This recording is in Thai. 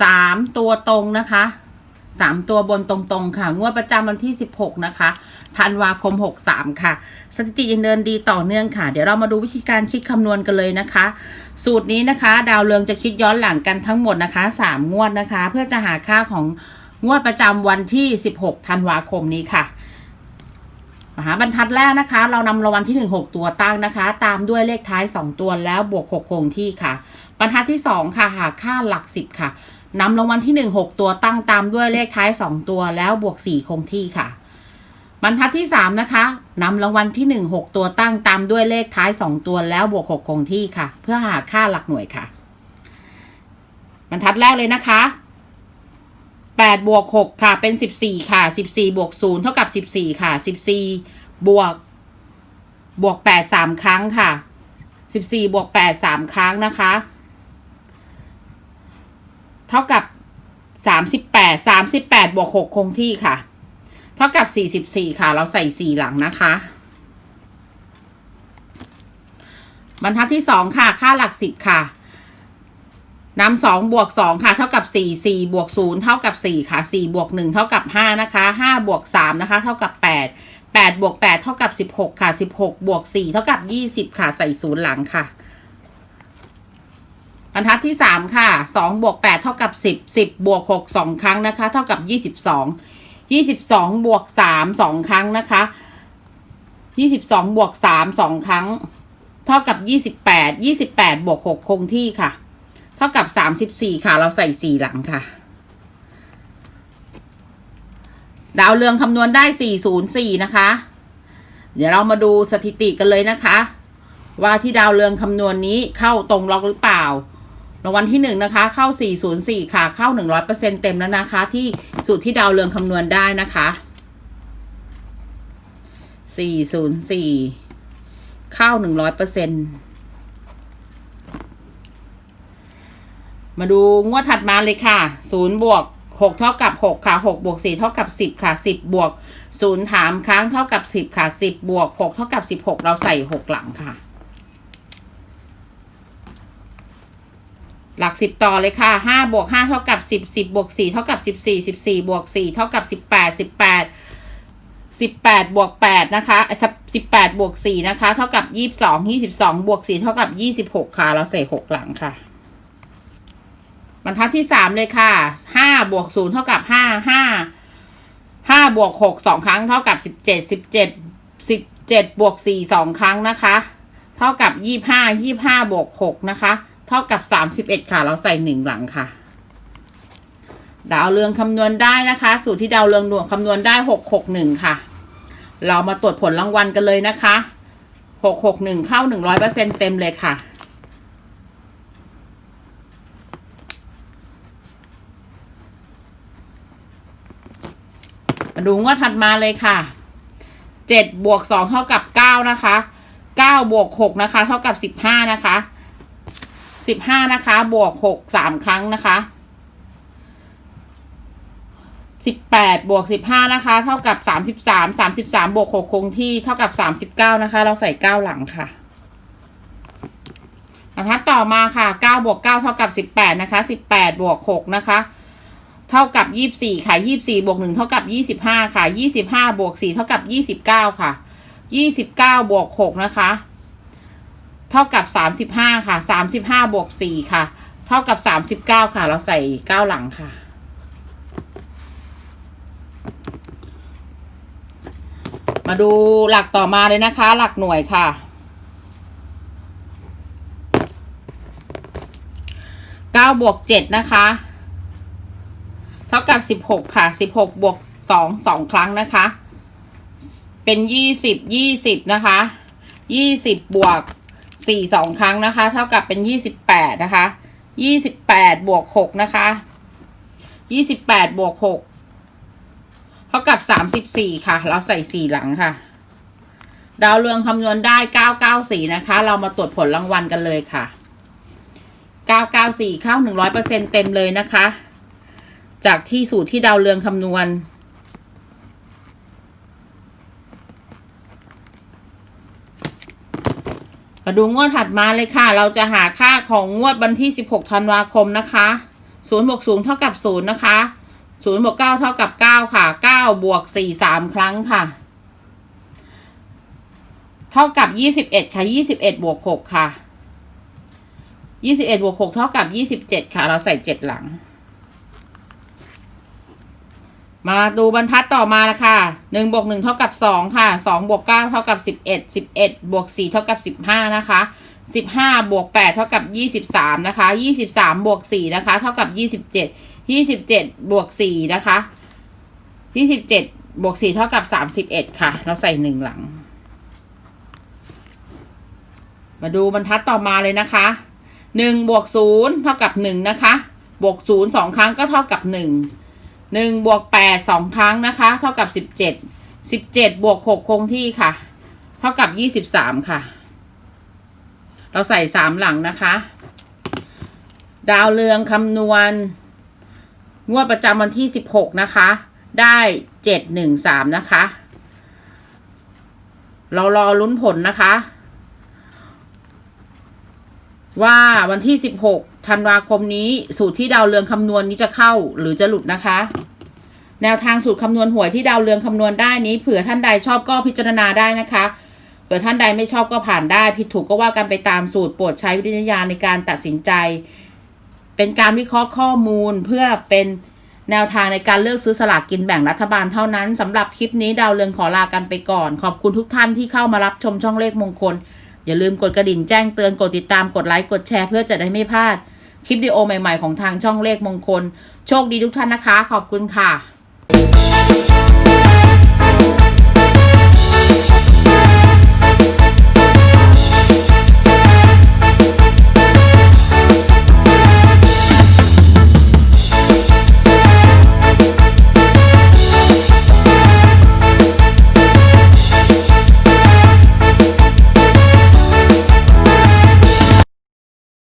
สามตัวตรงนะคะสามตัวบนตรงๆค่ะ งวดประจำวันที่ 16 นะคะธันวาคม 63 ค่ะ สถิติยังเดินดีต่อเนื่องค่ะ เดี๋ยวเรามาดูวิธีการคิดคำนวณกันเลยนะคะ สูตรนี้นะคะ ดาวเรืองจะคิดย้อนหลังกันทั้งหมดนะคะ 3 งวดนะคะ เพื่อจะหาค่าของงวดประจำวันที่ 16 ธันวาคมนี้ค่ะมหาบรรทัดแรกนะคะ เรานำรางวัลที่ 1 6 ตัวตั้งนะคะ ตามด้วยเลขท้าย 2 ตัวแล้วบวก 6 คงที่ค่ะ บรรทัดที่ 2 ค่ะ หาค่าหลัก 10 ค่ะ นำรางวัลที่ 1 6 ตัวตั้งตามด้วยเลขท้าย 2 ตัวแล้วบวก 4 คงที่ค่ะ บรรทัดที่ 3 นะคะนำรางวัลที่ 1 6 ตัวตั้งตามด้วยเลขท้าย 2 ตัวแล้วบวก 6 คงที่ค่ะ เพื่อหาค่าหลักหน่วยค่ะ บรรทัดแรกเลยนะคะ8บวก6ค่ะเป็น 14 ค่ะ 14 บวก 0 เท่ากับ 14 ค่ะ 14 บวก บวก 8 3 ครั้งค่ะ 14 บวก 8 3 ครั้งนะคะ เท่ากับ38 38บแปดสามสิบแปดบวก6คงที่ค่ะ เท่ากับ44ค่ะ เราใส่4หลังนะคะ บรรทัดที่2ค่ะ ค่าหลัก10ค่ะนำสองบวกสองค่ะ เท่ากับสี่สี่บวกศูนย์เท่ากับสี่ค่ะสี่บวกหนึ่งเท่ากับห้านะคะห้าบวกสามนะคะ เท่ากับแปดแปดบวกแปดเท่ากับสิบหกค่ะสิบหกบวกสี่เท่ากับยี่สิบค่ะ ใส่ศูนย์หลังค่ะ บรรทัดที่สามค่ะสองบวกแปดเท่ากับสิบสิบบวกหกสองครั้งนะคะ เท่ากับยี่สิบสองยี่สิบสองบวกสามสองครั้งนะคะยี่สิบสองบวกสามสองครั้ง เท่ากับยี่สิบแปดยี่สิบแปดบวกหกคงที่ค่ะ เท่ากับสามสิบสี่ค่ะ เราใส่สี่หลังค่ะ ดาวเรืองคำนวณได้สี่ศูนย์สี่นะคะ เดี๋ยวเรามาดูสถิติกันเลยนะคะ ว่าที่ดาวเรืองคำนวณนี้เข้าตรงล็อกหรือเปล่า รางวัลที่หนึ่งนะคะ เข้าสี่ศูนย์สี่ค่ะ เข้าหนึ่งร้อยเต็มแล้วนะคะ ที่สูตรที่ดาวเรืองคำนวณได้นะคะสี่ศูนย์สี่เข้าหนึ่งร้อยเอร์เซนมาดูงวดถัดมาเลยค่ะศูนย์บวกหกเท่ากับหกค่ะหกบวกสี่เท่ากับสิบค่ะสิบวกศูนย์ถามค้างเท่ากับสิบค่ะสิบวกหกเท่ากับสิบหกเราใส่หกหลังค่ะ หลักสิบต่อเลยค่ะห้าบวกห้าเท่ากับสิบสิบบวกสี่เท่ากับสิบสี่สิบสี่บวกสี่เท่ากับสิบแปดสิบแปดสิบแปดบวกแปดนะคะสิบแปดบวกสี่นะคะ เท่ากับยี่สิบสองยี่สิบสองบวกสี่เท่ากับยี่สิบหกค่ะ เราใส่หกหลังค่ะ บรรทัดที่สามเลยค่ะห้าบวกศูนย์เท่ากับห้าห้าห้าบวกหกสองครั้งเท่ากับสิบเจ็ดสิบเจ็ดสิบเจ็ดบวกสี่สองครั้งนะคะ เท่ากับยี่ห้ายี่ห้าบวกหกนะคะ เท่ากับสามสิบเอ็ดค่ะ เราใส่หนึ่งหลังค่ะ ดาวเรืองคำนวณได้นะคะ สูตรที่ดาวเรืองดวงคำนวณได้หกหกหนึ่งค่ะ เรามาตรวจผลรางวัลกันเลยนะคะหกหกหนึ่งเข้าหนึ่งร้อยเปอร์เซ็นเต็มเลยค่ะมาดูงวดถัดมาเลยค่ะ เจ็ดบวกสองเท่ากับเก้านะคะ เก้าบวกหกนะคะ เท่ากับสิบห้านะคะ สิบห้านะคะ บวกหกสามครั้งนะคะสิบแปดบวกสิบห้านะคะ เท่ากับสามสิบสามสามสิบสามบวกหกคงที่เท่ากับสามสิบเก้านะคะ เราใส่เก้าหลังค่ะนะคะต่อมาค่ะเก้าบวกเก้าเท่ากับสิบแปดนะคะสิบแปดบวกหกนะคะ เท่ากับยี่สี่ค่ะยี่บสี่บวกหนึ่งเท่ากับยี่สิบห้าค่ะยี่สิบห้าบวกสี่เท่ากับยี่สิบเก้าค่ะยี่สิบเก้าบวกหกนะคะ เท่ากับสามสิบห้าค่ะสามสิบห้าบวกสี่ค่ะ เท่ากับสามสิบเก้าค่ะ เราใส่เก้าหลังค่ะ มาดูหลักต่อมาเลยนะคะ หลักหน่วยค่ะเก้าบวกเจ็ดนะคะ เท่ากับสิบหกค่ะสิบหกบวกสองสองครั้งนะคะ เป็นยี่สิบยี่สิบนะคะยี่สิบบวก สี่สองครั้งนะคะ เท่ากับเป็นยี่สิบแปดนะคะยี่สิบแปดบวกหกนะคะยี่สิบแปดบวกหกเท่ากับสามสิบสี่ค่ะ เราใส่สี่หลังค่ะ ดาวเรืองคำนวณได้เก้าเก้าสี่นะคะ เรามาตรวจผลรางวัลกันเลยค่ะเก้าเก้าสี่เข้าหนึ่งร้อยเปอร์เซ็นเต็มเลยนะคะ จากที่สูตรที่ดาวเรืองคำนวณ มาดูงวดถัดมาเลยค่ะ เราจะหาค่าของงวดวันที่ 16 ธันวาคมนะคะ0บวก0เท่ากับ0นะคะ0บวก9เท่ากับ 9 ค่ะ9บวก4 3 ครั้งค่ะ เท่ากับ 21 ค่ะ21บวก6ค่ะ 21บวก6เท่ากับ 27 ค่ะ เราใส่ 7 หลัง มาดูบรรทัดต่อมาละค่ะหนึ่งบวกหนึ่งเท่ากับสองค่ะสองบวกเก้าเท่ากับสิบเอ็ดสิบเอ็ดบวกสี่เท่ากับสิบห้านะคะสิบห้าบวกแปดเท่ากับยี่สิบสามนะคะยี่สิบสามบวกสี่นะคะ เท่ากับยี่สิบเจ็ดยี่สิบเจ็ดบวกสี่นะคะยี่สิบเจ็ดบวกสี่เท่ากับสามสิบเอ็ดค่ะ เราใส่หนึ่งหลัง มาดูบรรทัดต่อมาเลยนะคะหนึ่งบวกศูนย์เท่ากับหนึ่งนะคะ บวกศูนย์สองครั้งก็เท่ากับห นึ่งหนึ่งบวกแปดสองครั้งนะคะ เท่ากับสิบเจ็ดสิบเจ็ดบวกหกคงที่ค่ะ เท่ากับยี่สิบสามค่ะ เราใส่สามหลังนะคะ ดาวเรืองคำนวณ งวดประจำวันที่สิบหกนะคะ ได้เจ็ดหนึ่งสามนะคะ เรารอลุ้นผลนะคะ ว่าวันที่ 16ธันวาคมนี้สูตรที่ดาวเรืองคำนวณนี้จะเข้าหรือจะหลุดนะคะ แนวทางสูตรคำนวณหวยที่ดาวเรืองคำนวณได้นี้เผื่อท่านใดชอบก็พิจารณาได้นะคะเผื่อท่านใดไม่ชอบก็ผ่านได้ ผิดถูกก็ว่ากันไปตามสูตรโปรดใช้วิจารณญาณในการตัดสินใจ เป็นการวิเคราะห์ข้อมูลเพื่อเป็นแนวทางในการเลือกซื้อสลากกินแบ่งรัฐบาลเท่านั้นสำหรับคลิปนี้ดาวเรืองขอลากันไปก่อน ขอบคุณทุกท่านที่เข้ามารับชมช่องเลขมงคล อย่าลืมกดกระดิ่งแจ้งเตือนกดติดตามกดไลค์กดแชร์เพื่อจะได้ไม่พลาด คลิปวิดีโอใหม่ๆของทางช่องเลขมงคล โชคดีทุกท่านนะคะ ขอบคุณค่ะ